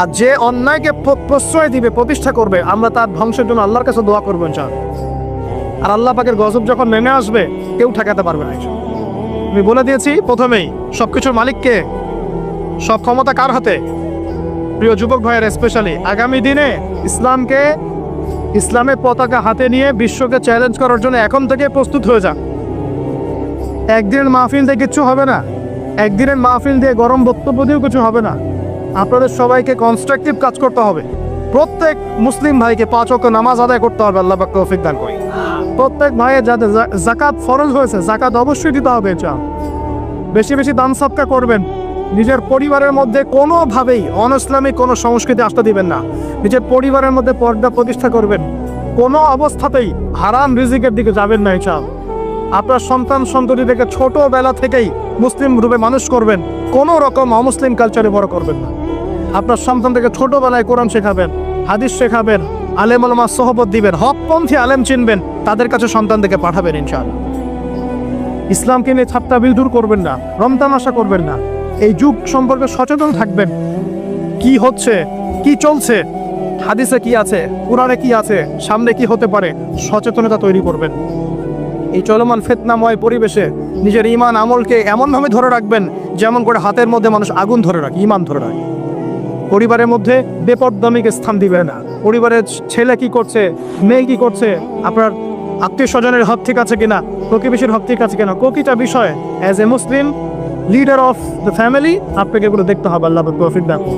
আর যে অন্যায়কে প্রশ্রয় দিবে, প্রতিষ্ঠা করবে, আমরা তার ধ্বংসের জন্য আল্লাহর কাছে দোয়া করব ইনশাআল্লাহ। আর আল্লাহ পাকের গজব যখন নেমে আসবে, কেউ ঠেকাতে পারবে না আমি বলে দিয়েছি, প্রথমেই সবকিছুর মালিককে, সব ক্ষমতা কার হাতে? প্রিয় যুবক ভাইয়ের স্পেশালি আগামী দিনে ইসলামকে, ইসলামের পতাকা হাতে নিয়ে বিশ্বকে চ্যালেঞ্জ করার জন্য এখন থেকে প্রস্তুত হয়ে যান। একদিনের মাহফিল দিয়ে কিচ্ছু হবে না। একদিনের মাহফিল দিয়ে গরম বক্তব্য দিয়েও কিছু হবে না। আপনাদের সবাইকে কনস্ট্রাকটিভ কাজ করতে হবে। প্রত্যেক মুসলিম ভাইকে পাঁচ অক্ষ নামাজ আদায় করতে হবে, আল্লাহ পাক তৌফিক দান করি প্রত্যেক ভাইয়ের যাদের জাকাত ফরজ হয়েছে জাকাত অবশ্যই দিতে হবে চা বেশি বেশি দান সৎকা করবেন। নিজের পরিবারের মধ্যে কোনোভাবেই অনইসলামিক কোনো সংস্কৃতি আসতে দিবেন না। নিজের পরিবারের মধ্যে পর্দা প্রতিষ্ঠা করবেন। কোনো অবস্থাতেই হারাম রিজিকের দিকে যাবেন না ইনশাল আপনার সন্তান সন্ততি থেকে ছোটবেলা থেকেই মুসলিম রূপে মানুষ করবেন। কোনো রকম অমুসলিম কালচারে বড় করবেন না। আপনার সন্তানদেরকে ছোটবেলায় কোরআন শেখাবেন, হাদিস শেখাবেন, আলেম আলমা সহবত দিবেন, হকপন্থী আলেম চিনবেন, তাদের কাছে সন্তানদেরকে পাঠাবেন ইনশাআল্লাহ। ইসলামকে নিয়ে ছাত্তা দূর করবেন না রমতামাশা করবেন না, এই যুগ সম্পর্কে সচেতন থাকবেন। কি হচ্ছে, কি চলছে, হাদিসে কি আছে, কোরআনে কি আছে, সামনে কি হতে পারে, সচেতনতা তৈরি করবেন। এই চলমান ফেতনাময় পরিবেশে নিজের ইমান আমলকে এমনভাবে ধরে রাখবেন, যেমন করে হাতের মধ্যে মানুষ আগুন ধরে রাখে ইমান ধরে রাখে। পরিবারের মধ্যে বেপরদমিকে স্থান দিবে না। পরিবারের ছেলে কি করছে, মেয়ে কি করছে, আপনার আত্মীয় স্বজনের হক ঠিক আছে কিনা প্রতিবেশীর হক ঠিক আছে কিনা প্রতিটা বিষয় as a Muslim leader of the family আপনাকে এগুলো দেখতে হবে, আল্লাহ প্রফিট দেখো